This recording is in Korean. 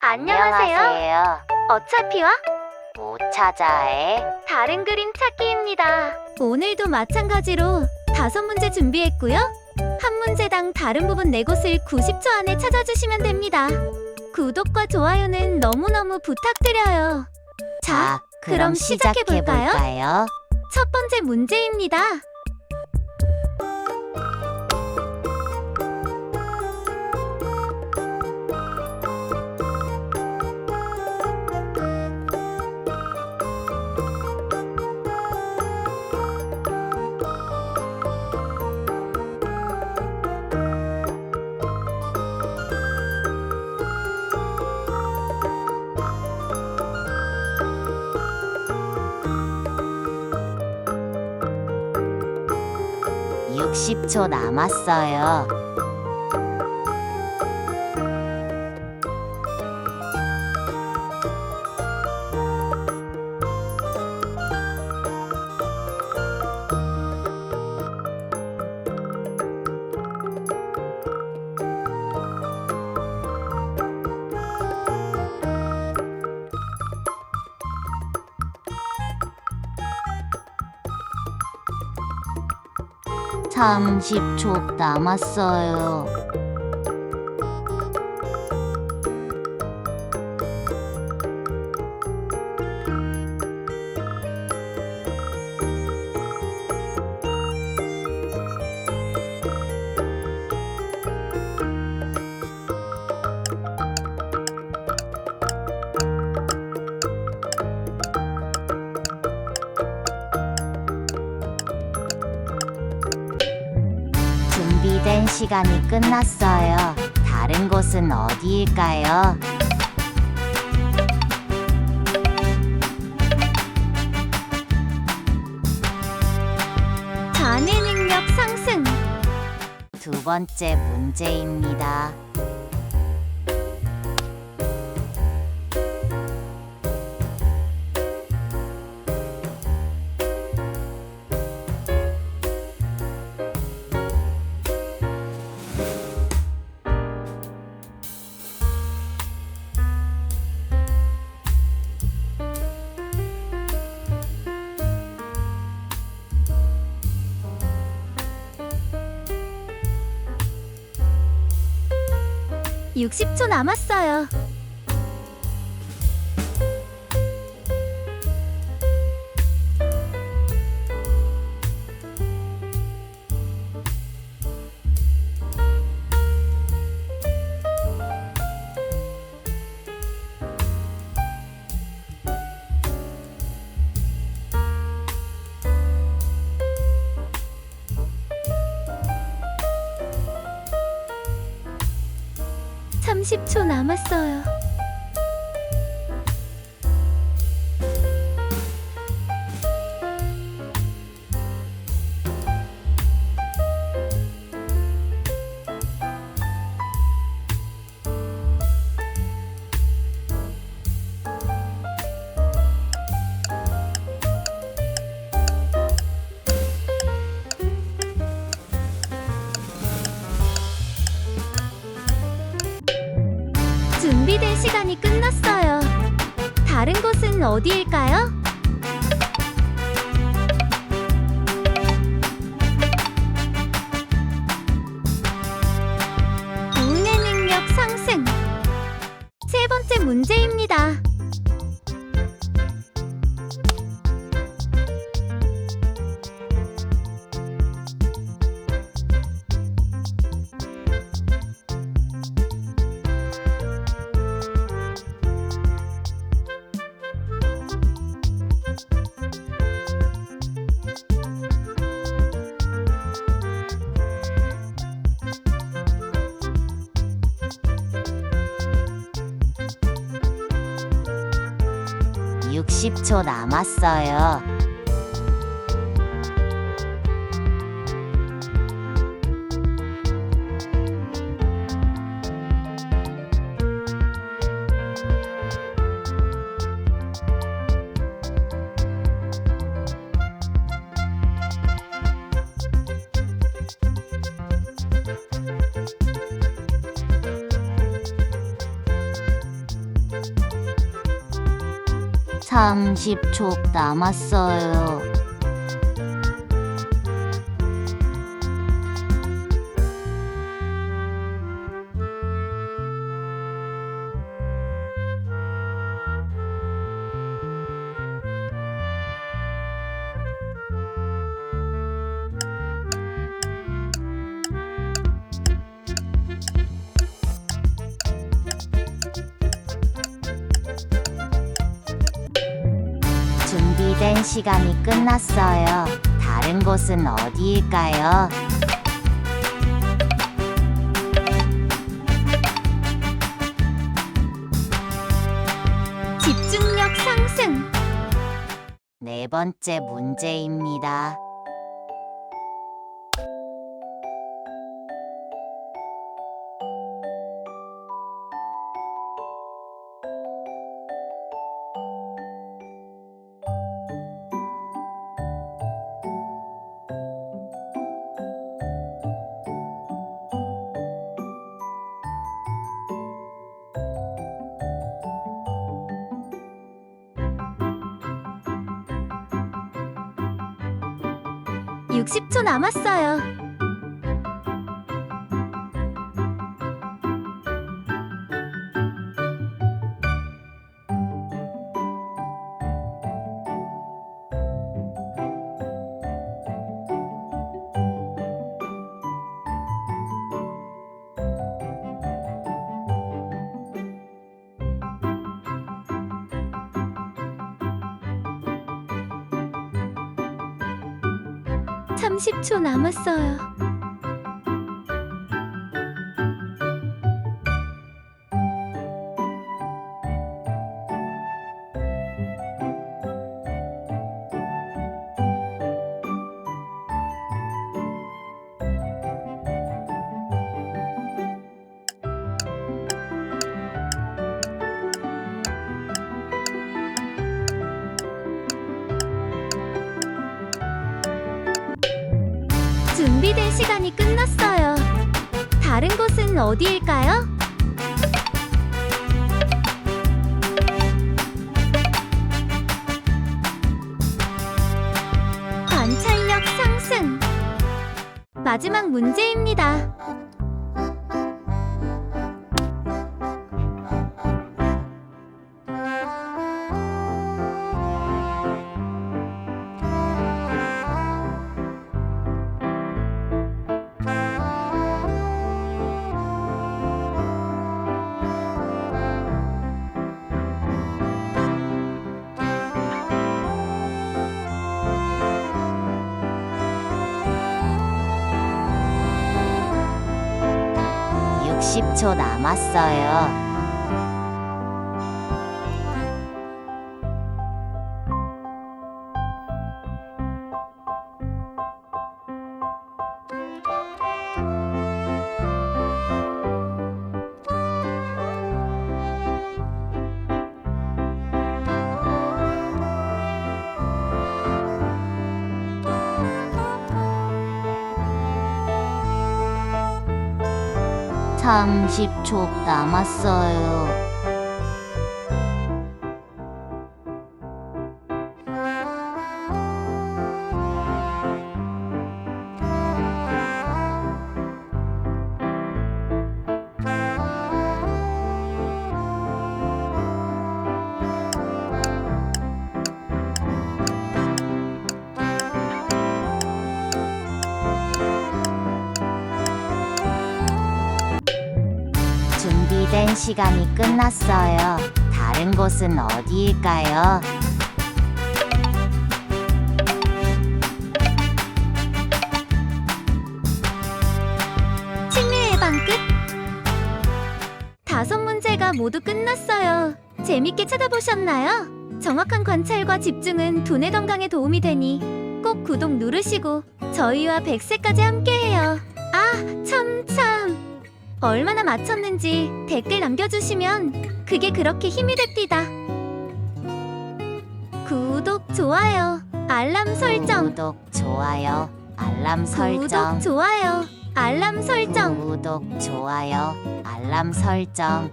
안녕하세요. 어차피와 못 찾아 해. 다른 그림 찾기입니다. 오늘도 마찬가지로 다섯 문제 준비했고요. 한 문제당 다른 부분 네 곳을 90초 안에 찾아주시면 됩니다. 구독과 좋아요는 너무너무 부탁드려요. 자, 그럼 시작해볼까요? 시작해볼까요? 첫 번째 문제입니다. 육십 초 남았어요. 삼십 초 남았어요. 준비된 시간이 끝났어요. 다른 곳은 어디일까요? 자네 능력 상승. 두 번째 문제입니다. 육십 초 남았어요. 삼십 초 남았어요. 준비된 시간이 끝났어요. 다른 곳은 어디일까요? 능력 상승. 세 번째 문제입니다. 육십 초 남았어요. 30초 남았어요. 시간이 끝났어요. 다른 곳은 어디일까요? 집중력 상승. 네 번째 문제입니다. 육십 초 남았어요. 삼십 초 남았어요. 곳은 어디일까요? 관찰력 상승. 마지막 문제입니다. 육십 초 남았어요. 삼십 초 남았어요. 시간이 끝났어요. 다른 곳은 어디일까요? 치매 예방 끝. 다섯 문제가 모두 끝났어요. 재밌게 찾아보셨나요? 정확한 관찰과 집중은 두뇌 건강에 도움이 되니 꼭 구독 누르시고 저희와 백세까지 함께해요. 아, 참, 참. 얼마나 맞췄는지 댓글 남겨주시면 그게 그렇게 힘이 됩니다. 구독, 좋아요, 알람 설정. 구독, 좋아요, 알람 설정. 구독, 좋아요, 알람 설정. 구독, 좋아요, 알람 설정.